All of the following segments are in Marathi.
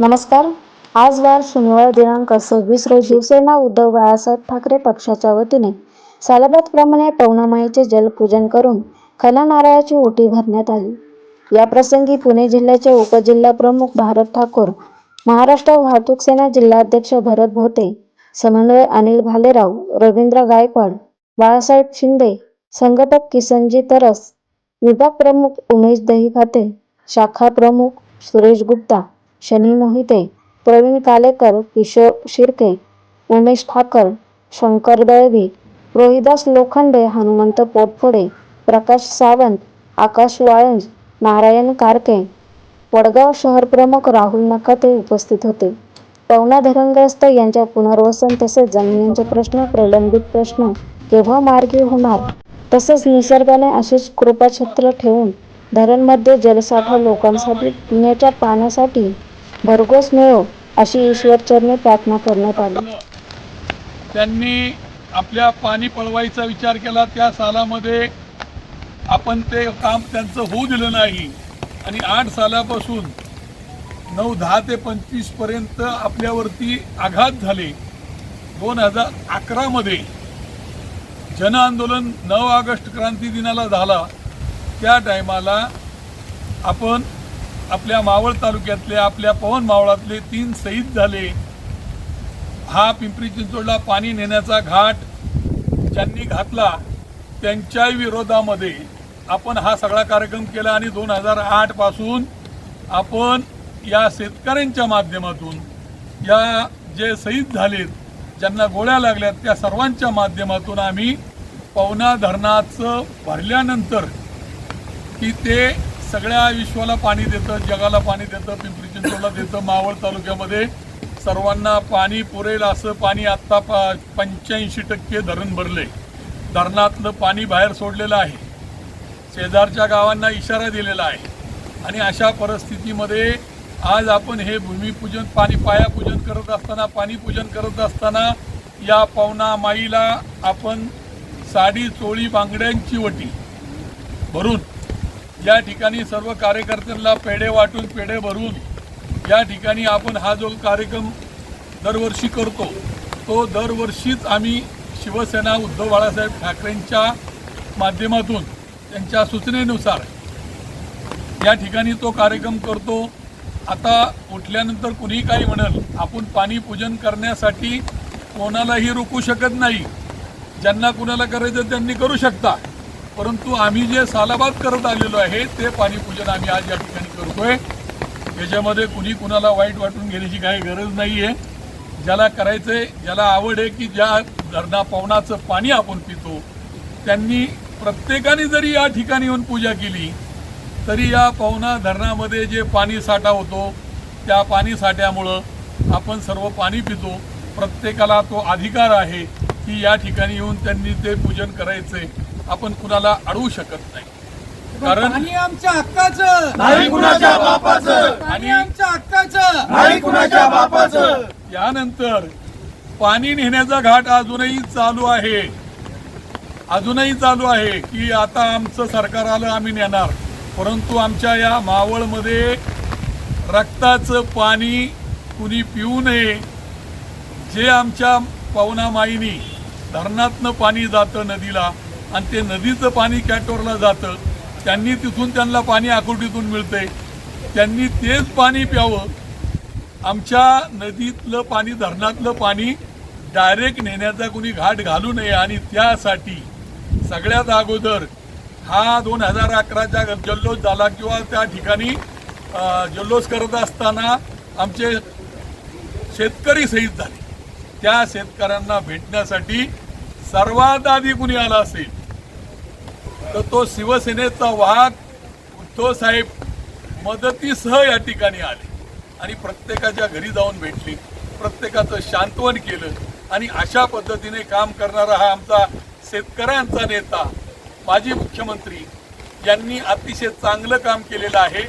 नमस्कार. आज वार शनिवार दिनांक सव्वीस रोजी शिवसेना उद्धव बाळासाहेब ठाकरे पक्षाच्या वतीने सालाबादप्रमाणे पौर्णमाईचे जलपूजन करून खला नारळाची ओटी भरण्यात आली. या प्रसंगी पुणे जिल्ह्याचे उपजिल्हा प्रमुख भारत ठाकूर महाराष्ट्र वाहतूक सेना जिल्हाध्यक्ष भरत भोते समन्वय अनिल भालेराव रवींद्र गायकवाड बाळासाहेब शिंदे संघटक किसनजी तरस विभाग प्रमुख उमेश दहीखाते शाखा प्रमुख सुरेश गुप्ता शनी मोहिते प्रवीण कालेकर किशोर शिर्के उमेश ठाकर शंकर दळवी रोहिदास लोखंडे हनुमंत पोटफोडे प्रकाश सावंत आकाश वाळंज नारायण कारके वडगाव शहर प्रमुख राहुल नकाते उपस्थित होते. पवना धरणग्रस्त यांच्या पुनर्वसन तसेच जमिनींचे प्रश्न प्रलंबित प्रश्न केव्हा मार्गी होणार? तसेच निसर्गाने असेच कृपाछत्र ठेवून धरणमध्ये जलसाठा लोकांसाठी पिण्याच्या पाण्यासाठी भरघोस मिळो अशी ईश्वरचरणी प्रार्थना करण्यात आली. त्यांनी आपल्या पाणी पळवायचा विचार केला. त्या सालामध्ये आपण ते काम त्यांचं होऊ दिलं नाही. आणि आठ सालापासून नऊ दहा ते पंचवीसपर्यंत आपल्यावरती आघात झाले. दोन हजार अकरामध्ये जन आंदोलन नऊ ऑगस्ट क्रांती दिनाला झाला. त्या टायमाला आपण आपल्या मावळ तालुक्यातले आपल्या पवन मावळातले तीन शहीद झाले. हा पिंपरी चिंचवडला पाणी नेण्याचा घाट ज्यांनी घातला त्यांच्या विरोधामध्ये आपण हा सगळा कार्यक्रम केला आणि दोन हजार आठपासून आपण या शेतकऱ्यांच्या माध्यमातून या जे शहीद झालेत ज्यांना गोळ्या लागल्यात त्या सर्वांच्या माध्यमातून आम्ही पवना धरणाचं भरल्यानंतर की ते सगळ्या विश्वाला पाणी देतं जगाला पाणी देतं पिंपरी चिंचवडला देतं मावळ तालुक्यामध्ये. सर्वांना पाणी पुरेल असं पाणी आत्ता पा पंच्याऐंशी टक्के धरण भरले धरणातलं पाणी बाहेर सोडलेलं आहे. शेजारच्या गावांना इशारा दिलेला आहे. आणि अशा परिस्थितीमध्ये आज आपण हे भूमिपूजन पाणी पायापूजन करत असताना पाणीपूजन करत असताना या पवना माईला आपण साडी चोळी बांगड्यांची वटी भरून या ठिकाणी सर्व कार्यकर्त्यांना पेढे वाटून पेढे भरून या ठिकाणी आपण हा जो कार्यक्रम दरवर्षी करतो तो दरवर्षीच आम्ही शिवसेना उद्धव बाळासाहेब ठाकरेंच्या माध्यमातून त्यांच्या सूचनेनुसार या ठिकाणी तो कार्यक्रम करतो. आता उठल्यानंतर कुणीही काही म्हणल आपण पाणी पूजन करण्यासाठी कोणालाही रोखू शकत नाही. ज्यांना कुणाला करायचं त्यांनी करू शकता. परंतु आम्ही जे सालाबाद करत आलेलो आहे ते पाणीपूजन आम्ही आज या ठिकाणी करतोय. याच्यामध्ये कुणी कुणाला वाईट वाटून घेण्याची काही गरज नाही आहे ज्याला करायचंय ज्याला आवड आहे की ज्या धरणा पवनाचं पाणी आपण पितो त्यांनी प्रत्येकाने जरी या ठिकाणी येऊन पूजा केली तरी या पवना धरणामध्ये जे पाणी साठा होतो त्या पाणी साठ्यामुळं आपण सर्व पाणी पितो. प्रत्येकाला तो अधिकार आहे की या ठिकाणी येऊन त्यांनी ते पूजन करायचे आपण कुणाला अडवू शकत नाही. कारण आणि आमच्या हक्काचं. नाही कुणाच्या बापाचं. आणि आमच्या हक्काचं. नाही कुणाच्या बापाचं. यानंतर पाणी नेण्याचा घाट अजूनही चालू आहे. अजूनही चालू आहे की आता आमचं सरकार आलं आम्ही नेणार. परंतु आमच्या या मावळमध्ये रक्ताचं पाणी कुणी पिऊ नये जे आमच्या पवना माईनी धरणातनं पाणी जातं नदीला आणि ते नदीचं पाणी कॅटोरला जातं. त्यांनी तिथून त्यांना पाणी आकुटीतून मिळते त्यांनी तेच पाणी प्यावं. आमच्या नदीतलं पाणी धरणातलं पाणी डायरेक्ट नेण्याचा कुणी घाट घालू नये आणि त्यासाठी सगळ्यात अगोदर हा दोन हजार अकराचा जल्लोष झाला किंवा त्या ठिकाणी जल्लोष करत असताना आमचे शेतकरी शहीद झाले. त्या शेतकऱ्यांना भेटण्यासाठी सर्वात आधी कुणी आला असेल तर तो शिवसेनेचा वाघ उद्धव साहेब मदतीसह या ठिकाणी आले. आणि प्रत्येकाच्या घरी जाऊन भेटले. प्रत्येकाचं शांतवन केलं. आणि अशा पद्धतीने काम करणारा हा आमचा शेतकऱ्यांचा नेता माजी मुख्यमंत्री यांनी अतिशय चांगलं काम केलेलं आहे.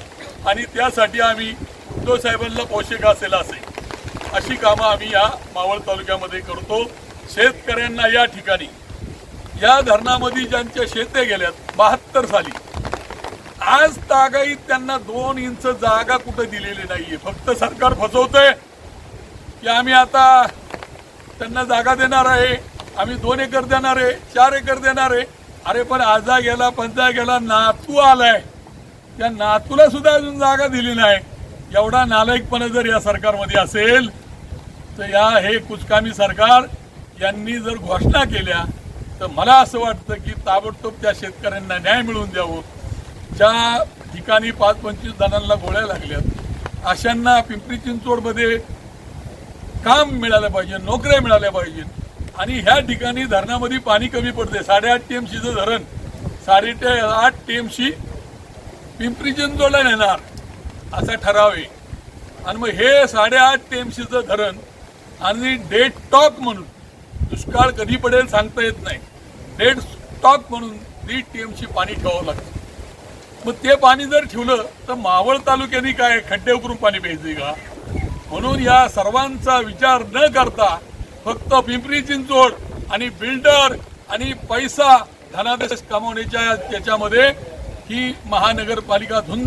आणि त्यासाठी आम्ही उद्धव साहेबांना पोषक असेल असेल अशी कामं आम्ही या मावळ तालुक्यामध्ये करतो. शेतकऱ्यांना या ठिकाणी या धरणामध्ये ज्यांच्या शेते गेल्यात बहात्तर साली. आज तागाईत त्यांना दोन इंच जागा कुठं दिलेली नाहीये. फक्त सरकार फसवतंय. की आम्ही आता त्यांना जागा देणार आहे. आम्ही दोन एकर देणार आहे चार एकर देणार आहे. अरे पण आजा गेला पंचा गेला नातू आलाय. त्या नातूला सुद्धा अजून जागा दिली नाही. एवढा नालायकपणा जर या सरकारमध्ये असेल तर या हे कुचकामी सरकार यांनी जर घोषणा केल्या तर मला असं वाटतं की ताबडतोब त्या शेतकऱ्यांना न्याय मिळवून द्यावं. ज्या ठिकाणी पाच पंचवीस जणांना गोळ्या लागल्यात अशांना पिंपरी चिंचवडमध्ये काम मिळालं पाहिजे नोकऱ्या मिळाल्या पाहिजे आणि ह्या ठिकाणी धरणामध्ये पाणी कमी पडते साडेआठ टीएमसीचं धरण साडे आठ टीएमसी पिंपरी चिंचवडला नेणार असा ठराव आहे. आणि मग हे साडेआठ टीएमसीचं धरण आणि डेट टॉक म्हणून दुष्काळ कधी पडेल सांगता येत नाही. डेट स्टॉक म्हणून दीड टीएमसी पाणी ठेवावं लागतं. मग ते पाणी जर ठेवलं तर मावळ तालुक्याने काय खड्डे उकरून पाणी प्यायचे का? म्हणून या सर्वांचा विचार न करता फक्त पिंपरी चिंचवड आणि बिल्डर आणि पैसा धनादेश कमावण्याच्या त्याच्यामध्ये ही महानगरपालिका धुंद